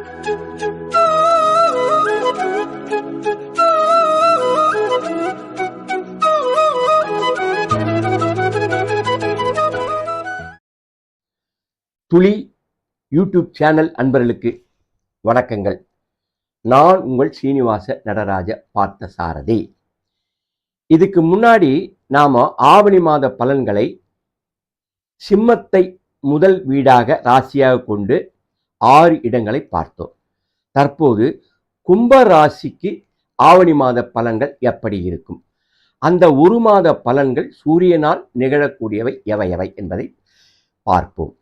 துளி YouTube channel அன்பர்களுக்கு வணக்கங்கள். நான் உங்கள் சீனிவாச நடராஜ பார்த்த சாரதி இதுக்கு முன்னாடி நாம ஆவணி மாத பலன்களை சிம்மத்தை முதல் வீடாக ராசியாக கொண்டு ஆறு இடங்களை பார்த்தோம். தற்போது கும்ப ராசிக்கு ஆவணி மாத பலன்கள் எப்படி இருக்கும்? அந்த ஒரு மாத பலன்கள் சூரியனால் நிகழக்கூடியவை எவை எவை என்பதை பார்ப்போம்.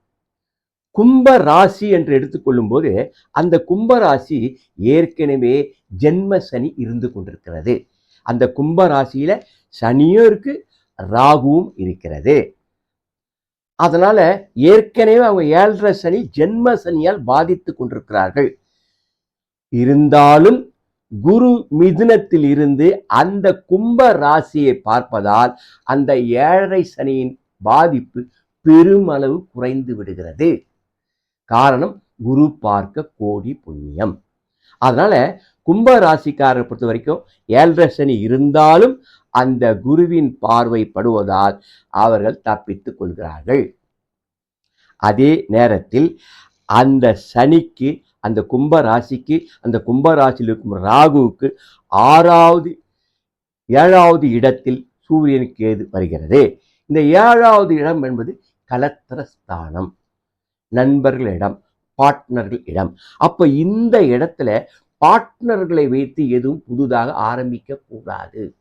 கும்ப ராசி என்று எடுத்துக்கொள்ளும் போது அந்த கும்ப ராசி ஏற்கனவே ஜென்ம சனி இருந்து கொண்டிருக்கிறது. அந்த கும்ப ராசியில சனியும் இருக்கு ராகுவும் இருக்கிறது. அதனால் ஏற்கனவே அவங்க ஏழரை சனி ஜென்ம சனியால் பாதித்து கொண்டிருக்கிறார்கள். இருந்தாலும் குரு மிதுனத்தில் இருந்து அந்த கும்ப ராசியை பார்ப்பதால் அந்த ஏழரை சனியின் பாதிப்பு பெருமளவு குறைந்து விடுகிறது. காரணம் குரு பார்க்க கோடி புண்ணியம். அதனால கும்ப ராசிக்காரரை பொறுத்த வரைக்கும் ஏழரை சனி இருந்தாலும் அந்த குருவின் பார்வை படுவதால் அவர்கள் தப்பித்துக் கொள்கிறார்கள். அதே நேரத்தில் அந்த சனிக்கு அந்த கும்ப ராசிக்கு அந்த கும்ப ராசியில் இருக்கும் ராகுவுக்கு ஆறாவது ஏழாவது இடத்தில் சூரியன் கேது வருகிறது. இந்த ஏழாவது இடம் என்பது கலத்திரஸ்தானம் ஸ்தானம் நண்பர்கள் இடம் பார்ட்னர்கள் இடம். அப்ப இந்த இடத்துல பார்ட்னர்களை வைத்து எதுவும் புதுதாக ஆரம்பிக்க கூடாது.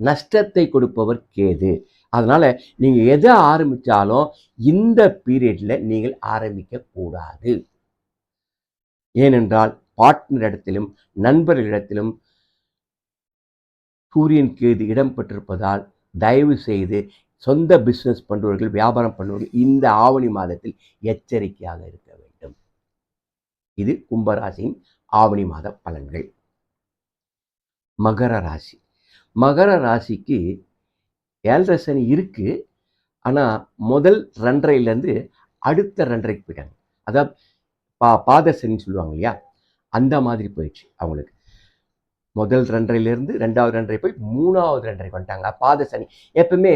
நஷ்டத்தை கொடுப்பவர் கேது. அதனால் நீங்கள் எதை ஆரம்பித்தாலும் இந்த பீரியடில் நீங்கள் ஆரம்பிக்கக்கூடாது. ஏனென்றால் பார்ட்னர் இடத்திலும் நண்பர்களிடத்திலும் சூரியன் கேது இடம் பெற்றிருப்பதால் தயவு செய்து சொந்த பிஸ்னஸ் பண்ணுபவர்கள் வியாபாரம் பண்ணுபவர்கள் இந்த ஆவணி மாதத்தில் எச்சரிக்கையாக இருக்க வேண்டும். இது கும்பராசியின் ஆவணி மாத பலன்கள். மகர ராசி. மகர ராசிக்கு ஏழரை சனி இருக்கு. ஆனால் முதல் ரெண்டரைலேருந்து அடுத்த ரெண்டரைக்கு போயிட்டாங்க. அதாவது பா பாத சனின்னு சொல்லுவாங்க இல்லையா? அந்த மாதிரி போயிடுச்சு அவங்களுக்கு. முதல் ரெண்டரைலேருந்து ரெண்டாவது ரெண்டரை போய் மூணாவது ரெண்டரை வந்துட்டாங்க பாத சனி. எப்பவுமே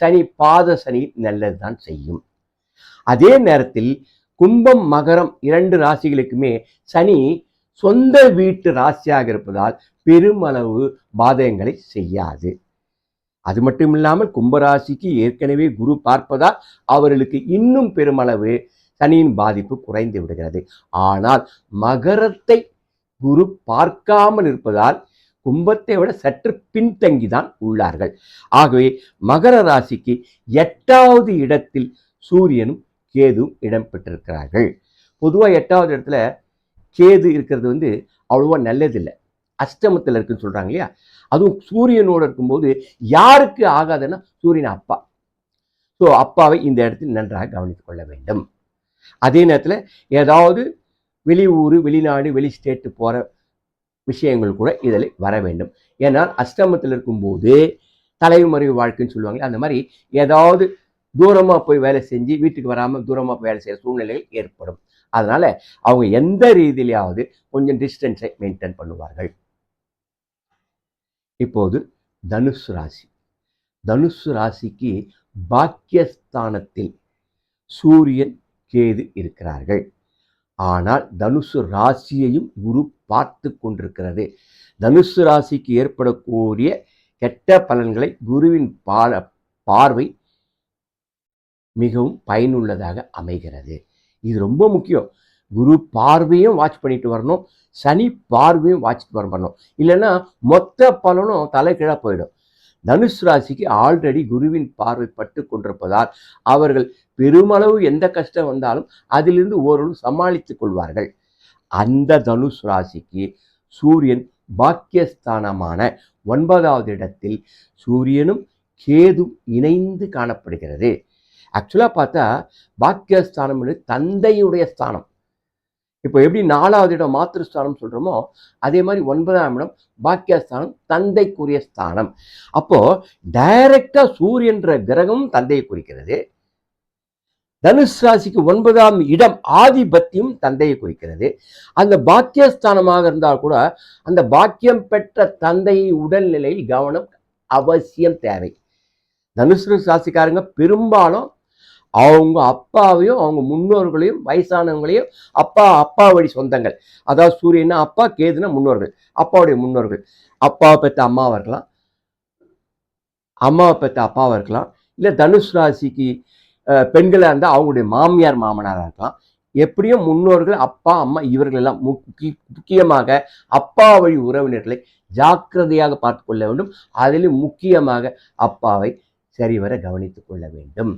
சனி பாத சனி நல்லது தான் செய்யும். அதே நேரத்தில் கும்பம் மகரம் இரண்டு ராசிகளுக்குமே சனி சொந்த வீட்டு ராசியாக இருப்பதால் பெருமளவு பாதகங்களை செய்யாது. அது மட்டும் இல்லாமல் கும்பராசிக்கு ஏற்கனவே குரு பார்ப்பதால் அவர்களுக்கு இன்னும் பெருமளவு சனியின் பாதிப்பு குறைந்து விடுகிறது. ஆனால் மகரத்தை குரு பார்க்காமல் இருப்பதால் கும்பத்தை விட சற்று பின்தங்கிதான் உள்ளார்கள். ஆகவே மகர ராசிக்கு எட்டாவது இடத்தில் சூரியனும் கேதுவும் இடம் பெற்றிருக்கிறார்கள் பொதுவாக எட்டாவது இடத்துல கேது இருக்கிறது வந்து அவ்வளோவா நல்லதில்லை. அஷ்டமத்தில் இருக்குன்னு சொல்கிறாங்க இல்லையா? அதுவும் சூரியனோடு இருக்கும்போது யாருக்கு ஆகாதுன்னா சூரியன் அப்பா. ஸோ அப்பாவை இந்த இடத்தில் நன்றாக கவனித்துக் கொள்ள வேண்டும். அதே நேரத்தில் ஏதாவது வெளியூர் வெளிநாடு வெளி ஸ்டேட்டு போகிற விஷயங்கள் கூட இதில் வர வேண்டும். ஏன்னால் அஷ்டமத்தில் இருக்கும்போது தலைமறைவு வாழ்க்கைன்னு சொல்லுவாங்க அந்த மாதிரி ஏதாவது தூரமாக போய் வேலை செஞ்சு வீட்டுக்கு வராமல் தூரமாக போய் வேலை செய்கிற சூழ்நிலைகள் ஏற்படும். அதனால அவங்க எந்த ரீதியிலாவது கொஞ்சம் டிஸ்டன்ஸை மெயின்டைன் பண்ணுவார்கள். இப்போது தனுசு ராசி. தனுசு ராசிக்கு பாக்கியஸ்தானத்தில் சூரியன் கேது இருக்கிறார்கள். ஆனால் தனுசு ராசியையும் குரு பார்த்து கொண்டிருக்கிறது. தனுசு ராசிக்கு ஏற்படக்கூடிய கெட்ட பலன்களை குருவின் பால பார்வை மிகவும் பயனுள்ளதாக அமைகிறது. இது ரொம்ப முக்கியம். குரு பார்வையும் வாட்ச் பண்ணிட்டு வரணும். சனி பார்வையும் வாட்ச் பண்ணணும். இல்லைன்னா மொத்த பலனும் தலைகீழா போயிடும். தனுஷ் ராசிக்கு ஆல்ரெடி குருவின் பார்வை பட்டு கொண்டிருப்பதால் அவர்கள் பெருமளவு எந்த கஷ்டம் வந்தாலும் அதிலிருந்து ஓரளவு சமாளித்துக் கொள்வார்கள். அந்த தனுஷ் ராசிக்கு சூரியன் பாக்கியஸ்தானமான ஒன்பதாவது இடத்தில் சூரியனும் கேதும் இணைந்து காணப்படுகிறது. ஆக்சுவலாக பார்த்தா பாக்கியஸ்தானம் தந்தையுடைய ஸ்தானம். இப்போ எப்படி நாலாவது இடம் மாத்திருஸ்தானம் சொல்கிறோமோ அதே மாதிரி ஒன்பதாம் இடம் பாக்கியஸ்தானம் தந்தைக்குரிய ஸ்தானம். அப்போது டைரக்டாக சூரியன்ற கிரகம் தந்தையை குறிக்கிறது. தனுஷ் ராசிக்கு ஒன்பதாம் இடம் ஆதிபத்தியம் தந்தையை குறிக்கிறது. அந்த பாக்கியஸ்தானமாக இருந்தால் கூட அந்த பாக்கியம் பெற்ற தந்தையை உடல்நிலையில் கவனம் அவசியம் தேவை. தனுஷ் ராசிக்காரங்க பெரும்பாலும் அவங்க அப்பாவையும் அவங்க முன்னோர்களையும் வயசானவங்களையும் அப்பா அப்பா வழி சொந்தங்கள். அதாவது சூரியனா அப்பா கேதுனா முன்னோர்கள். அப்பாவுடைய முன்னோர்கள். அப்பாவை பெற்ற அம்மாவாக இருக்கலாம் அம்மாவை பெற்ற அப்பாவாக இருக்கலாம் இல்லை தனுஷ் ராசிக்கு பெண்களாக இருந்தால் அவங்களுடைய மாமியார் மாமனாராக இருக்கலாம். எப்படியும் முன்னோர்கள் அப்பா அம்மா இவர்கள் எல்லாம் முக்கி முக்கியமாக அப்பா வழி உறவினர்களை ஜாக்கிரதையாக பார்த்து கொள்ள வேண்டும். அதிலும் முக்கியமாக அப்பாவை சரிவர கவனித்துக் கொள்ள வேண்டும்.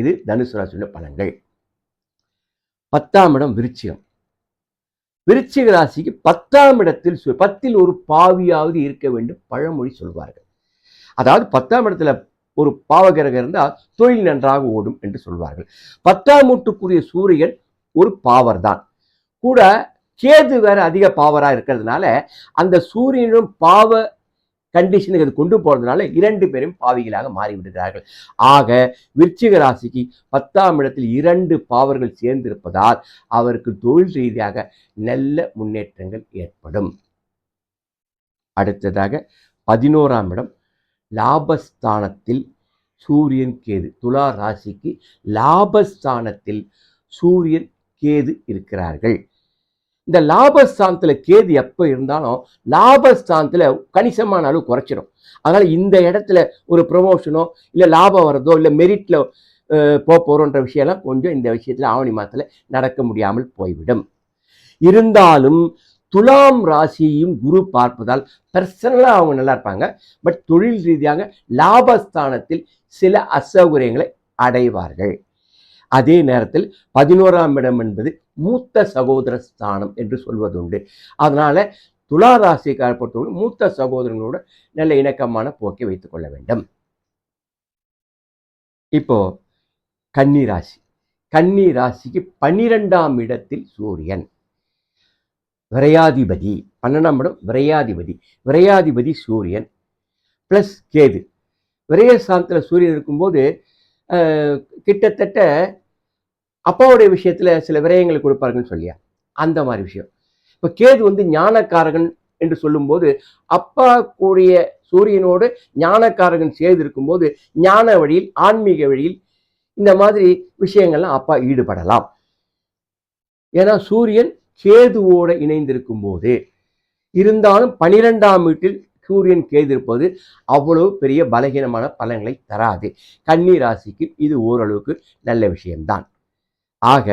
இது தனுசு ராசியுடைய பலன்கள். பத்தாம் இடம் விருச்சிகம். விருச்சிக ராசிக்கு பத்தாம் இடத்தில் சு- பத்தில் ஒரு பாவியாவது இருக்க வேண்டும் பழமொழி சொல்வார்கள். அதாவது பத்தாம் இடத்துல ஒரு பாவகிரகம் இருந்தால் தொழில் நன்றாக ஓடும் என்று சொல்வார்கள். பத்தாம் வீட்டுக்குரிய சூரியன் ஒரு பாவர் தான் கூட கேது வேற அதிக பாவரா இருக்கிறதுனால அந்த சூரியனும் பாவ கண்டிஷனுக்கு அது கொண்டு போகிறதுனால இரண்டு பேரும் பாவிகளாக மாறிவிடுகிறார்கள். ஆக விருச்சிக ராசிக்கு பத்தாம் இடத்தில் இரண்டு பாவர்கள் சேர்ந்திருப்பதால் அவருக்கு தொழில் ரீதியாக நல்ல முன்னேற்றங்கள் ஏற்படும். அடுத்ததாக பதினோராம் இடம் லாபஸ்தானத்தில் சூரியன் கேது. துலா ராசிக்கு லாபஸ்தானத்தில் சூரியன் கேது இருக்கிறார்கள். இந்த லாபஸ்தானத்துல கேது எப்போ இருந்தாலும் லாபஸ்தானத்துல கணிசமான அளவு குறைச்சிடும் அதனால இந்த இடத்துல ஒரு ப்ரொமோஷனோ இல்லை லாபம் வர்றதோ இல்லை மெரிட்ல போக போகிறோன்ற விஷயம்லாம் கொஞ்சம் இந்த விஷயத்துல ஆவணி மாதத்துல நடக்க முடியாமல் போய்விடும். இருந்தாலும் துலாம் ராசியையும் குரு பார்ப்பதால் பர்சனலாக அவங்க நல்லா இருப்பாங்க. பட் தொழில் ரீதியாக லாபஸ்தானத்தில் சில அசௌகரியங்களை அடைவார்கள். அதே நேரத்தில் பதினோராம் இடம் என்பது மூத்த சகோதர ஸ்தானம் என்று சொல்வதுண்டு. அதனால துலா ராசிக்கார பொறுத்தவரை மூத்த சகோதரங்களோட நல்ல இணக்கமான போக்கை வைத்துக் கொள்ள வேண்டும். இப்போ கன்னி ராசி. கன்னி ராசிக்கு பன்னிரெண்டாம் இடத்தில் சூரியன். விரையாதிபதி. பன்னெண்டாம் இடம் விரையாதிபதி. விரையாதிபதி சூரியன். ப்ளஸ் கேது. விரயஸ்தானத்தில் சூரியன் இருக்கும்போது கிட்டத்தட்ட அப்பாவுடைய விஷயத்துல சில விரயங்களை கொடுப்பாருன்னு சொல்லியா? அந்த மாதிரி விஷயம். இப்போ கேது வந்து ஞானக்காரகன் என்று சொல்லும்போது அப்பா கூடிய சூரியனோடு ஞானக்காரகன் சேர்ந்து இருக்கும்போது ஞான வழியில் ஆன்மீக வழியில் இந்த மாதிரி விஷயங்கள்லாம் அப்பா ஈடுபடலாம். ஏன்னா சூரியன் கேதுவோடு இணைந்திருக்கும் போது இருந்தாலும் பனிரெண்டாம் வீட்டில் சூரியன் கேது இருப்பது அவ்வளவு பெரிய பலகீனமான பலன்களை தராது. கன்னி ராசிக்கு இது ஓரளவுக்கு நல்ல விஷயம்தான். ஆக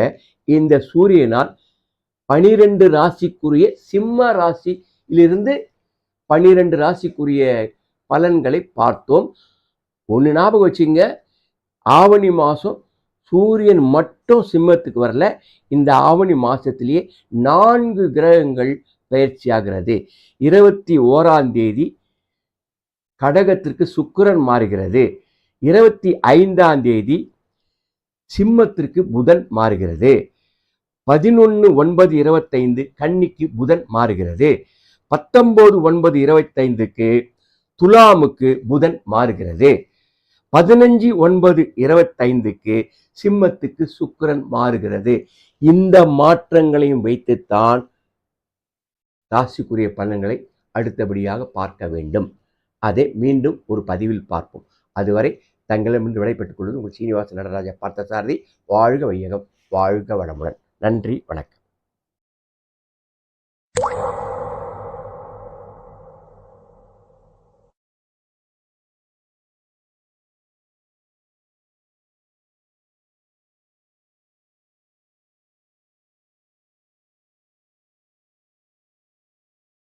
இந்த சூரியனால் பனிரெண்டு ராசிக்குரிய சிம்ம ராசியிலிருந்து பனிரெண்டு ராசிக்குரிய பலன்களை பார்த்தோம். ஒன்று ஞாபகம் வச்சுங்க ஆவணி மாதம் சூரியன் மட்டும் சிம்மத்துக்கு வரல. இந்த ஆவணி மாதத்திலேயே நான்கு கிரகங்கள் பயிற்சியாகிறது இருபத்தி ஓராம் தேதி கடகத்திற்கு சுக்கிரன் மாறுகிறது. இருபத்தி ஐந்தாம் தேதி சிம்மத்திற்கு புதன் மாறுகிறது. பதினொன்று ஒன்பது இருபத்தைந்து கன்னிக்கு புதன் மாறுகிறது. பத்தொம்போது ஒன்பது இருபத்தைந்துக்கு துலாமுக்கு புதன் மாறுகிறது. பதினஞ்சு ஒன்பது இருபத்தைந்துக்கு சிம்மத்துக்கு சுக்கரன் மாறுகிறது. இந்த மாற்றங்களையும் வைத்துத்தான் ராசிக்குரிய பலன்களை அடுத்தபடியாக பார்க்க வேண்டும். அதை மீண்டும் ஒரு பதிவில் பார்ப்போம். அதுவரை தங்களிடமிருந்து விடைபெற்றுக் கொள்வது உங்கள் சீனிவாச நடராஜா பார்த்தசாரதி. வாழ்க வையகம் வாழ்க வளமுடன். நன்றி வணக்கம்.